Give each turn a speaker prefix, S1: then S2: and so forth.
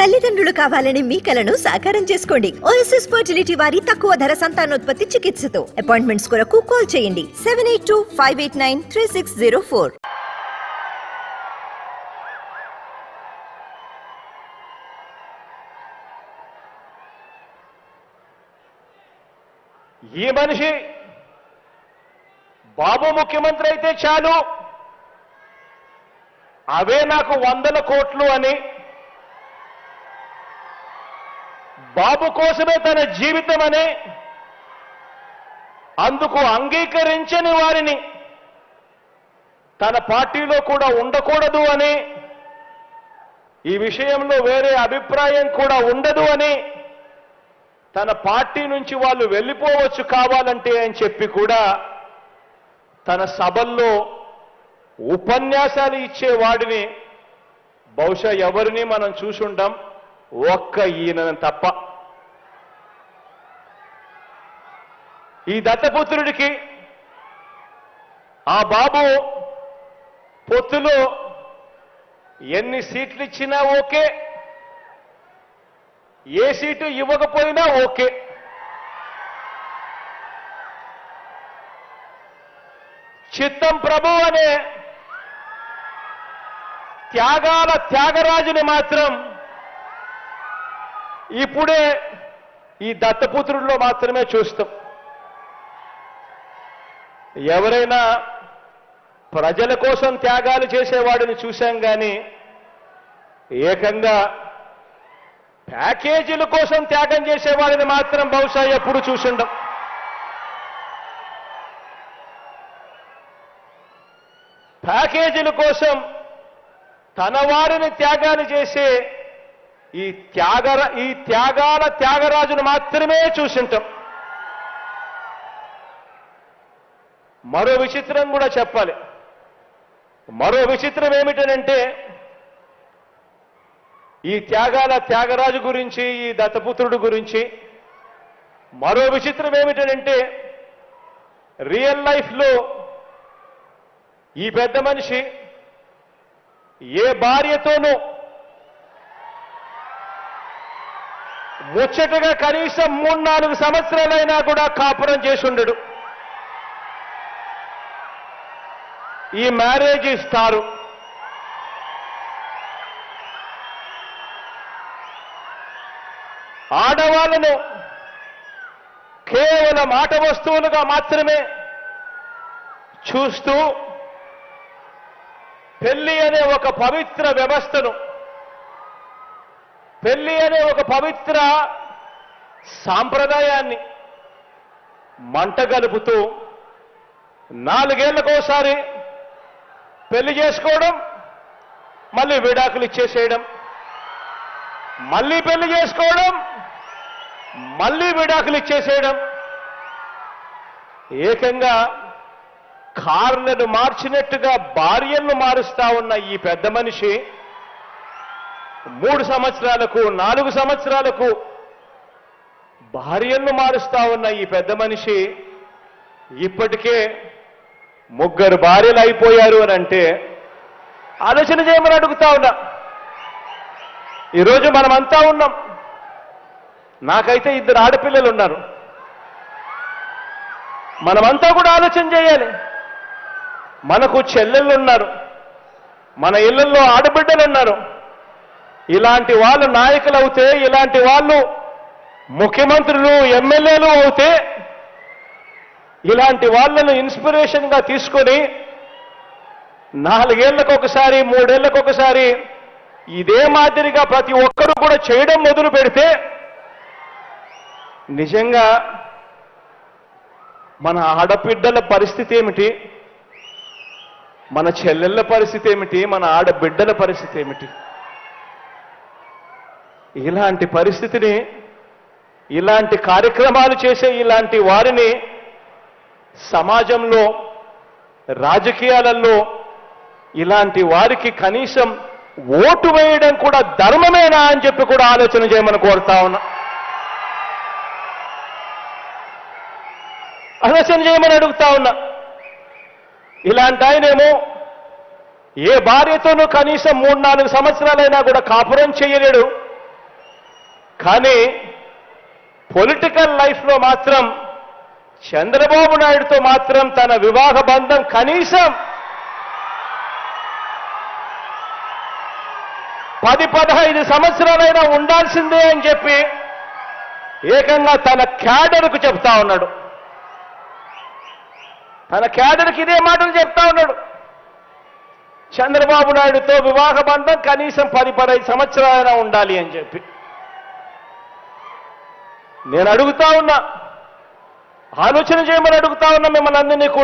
S1: తల్లిదండ్రులు కావాలని మీ కలను సాకారం చేసుకోండి. ఓఎస్ఎస్ ఫర్టిలిటీ వారి తక్కువ ధర సంతానోత్పత్తి చికిత్సతో. అపాయింట్మెంట్స్ కొరకు కాల్ చేయండి. Seven eight two five eight nine three six zero four
S2: ఈ మనిషి బాబు ముఖ్యమంత్రి అయితే చాలు. అవే నాకు వందల కోట్లు అని బాబు కోసమే తన జీవితం అందుకు అంగీకరించని వారిని తన పార్టీలో కూడా ఉండకూడదు అని ఈ విషయంలో వేరే అభిప్రాయం కూడా ఉండదు అని తన పార్టీ నుంచి వాళ్ళు వెళ్ళిపోవచ్చు కావాలంటే అని చెప్పి కూడా తన సభల్లో ఉపన్యాసాలు ఇచ్చేవాడిని బహుశా ఎవరిని మనం చూసుంటాం. ఒక్క ఈయన తప్ప. ఈ దత్తపుత్రుడికి ఆ బాబు పొత్తులో ఎన్ని సీట్లు ఇచ్చినా ఓకే ఏ సీటు ఇవ్వకపోయినా ఓకే. చిత్తం ప్రభు అనే త్యాగాల త్యాగరాజుని మాత్రం ఇప్పుడే ఈ దత్తపుత్రుల్లో మాత్రమే చూస్తాం. ఎవరైనా ప్రజల కోసం త్యాగాలు చేసేవాడిని చూశాం కానీ ఏకంగా ప్యాకేజీల కోసం త్యాగం చేసేవాడిని మాత్రం బహుశా ఎప్పుడు చూసిండం. ప్యాకేజీల కోసం తన వారిని త్యాగాలు చేసే ఈ త్యాగ ఈ త్యాగాల త్యాగరాజును మాత్రమే చూసింటాం. మరో విచిత్రం కూడా చెప్పాలి. మరో విచిత్రం ఏమిటనంటే ఈ త్యాగాల త్యాగరాజు గురించి ఈ దత్తపుత్రుడు గురించి మరో విచిత్రం ఏమిటనంటే రియల్ లైఫ్లో ఈ పెద్ద మనిషి ఏ భార్యతోనూ ముచ్చటగా కనీసం మూడు నాలుగు సంవత్సరాలైనా కూడా కాపురం చేసి ఉండడు. ఈ మ్యారేజ్ ఇస్తారు ఆడవాళ్ళను కేవలం ఆట వస్తువులుగా మాత్రమే చూస్తూ పెళ్ళి అనే ఒక పవిత్ర వ్యవస్థను పెళ్ళి అనే ఒక పవిత్ర సాంప్రదాయాన్ని మంట గలుపుతూ నాలుగేళ్ళకోసారి పెళ్ళి చేసుకోవడం మళ్ళీ విడాకులు ఇచ్చేసేయడం మళ్ళీ పెళ్ళి చేసుకోవడం మళ్ళీ విడాకులు ఇచ్చేసేయడం. ఏకంగా కార్లను మార్చినట్టుగా భార్యను మారుస్తా ఉన్న ఈ పెద్ద మనిషి మూడు సంవత్సరాలకు నాలుగు సంవత్సరాలకు భార్యలను మారుస్తా ఉన్న ఈ పెద్ద మనిషి ఇప్పటికే ముగ్గురు భార్యలు అయిపోయారు అని అంటే ఆలోచన చేయమని అడుగుతా ఉన్నా. ఈరోజు మనమంతా ఉన్నాం. నాకైతే ఇద్దరు ఆడపిల్లలు ఉన్నారు. మనమంతా కూడా ఆలోచన చేయాలి. మనకు చెల్లెళ్ళు ఉన్నారు. మన ఇళ్ళలో ఆడబిడ్డలు ఉన్నారు. ఇలాంటి వాళ్ళు నాయకులు అవుతే ఇలాంటి వాళ్ళు ముఖ్యమంత్రులు ఎమ్మెల్యేలు అవుతే ఇలాంటి వాళ్ళను ఇన్స్పిరేషన్గా తీసుకొని నాలుగేళ్ళకు ఒకసారి మూడేళ్ళకు ఒకసారి ఇదే మాదిరిగా ప్రతి ఒక్కరూ కూడా చేయడం మొదలు పెడితే నిజంగా మన ఆడబిడ్డల పరిస్థితి ఏమిటి? మన చెల్లెళ్ళ పరిస్థితి ఏమిటి? మన ఆడబిడ్డల పరిస్థితి ఏమిటి? ఇలాంటి పరిస్థితిని ఇలాంటి కార్యక్రమాలు చేసే ఇలాంటి వారిని సమాజంలో రాజకీయాలలో ఇలాంటి వారికి కనీసం ఓటు వేయడం కూడా ధర్మమేనా అని చెప్పి కూడా ఆలోచన చేయమని కోరుతా ఉన్నా. ఆలోచన చేయమని అడుగుతా ఉన్నా. ఇలాంటి ఆయనేమో ఏ భార్యతోనూ కనీసం మూడు నాలుగు సంవత్సరాలైనా కూడా కాపురం చేయలేడు. కానీ పొలిటికల్ లైఫ్లో మాత్రం చంద్రబాబు నాయుడుతో మాత్రం తన వివాహ బంధం కనీసం పది పదహైదు సంవత్సరాలైనా ఉండాల్సిందే అని చెప్పి ఏకంగా తన క్యాడర్కు చెప్తా ఉన్నాడు. తన క్యాడర్కి ఇదే మాటలు చెప్తా ఉన్నాడు. చంద్రబాబు నాయుడుతో వివాహ బంధం కనీసం పది పదహైదు సంవత్సరాలైనా ఉండాలి అని చెప్పి. నేను అడుగుతా ఉన్నా. ఆలోచన చేయమని అడుగుతా ఉన్నా మిమ్మల్ని అందరినీ కూడా.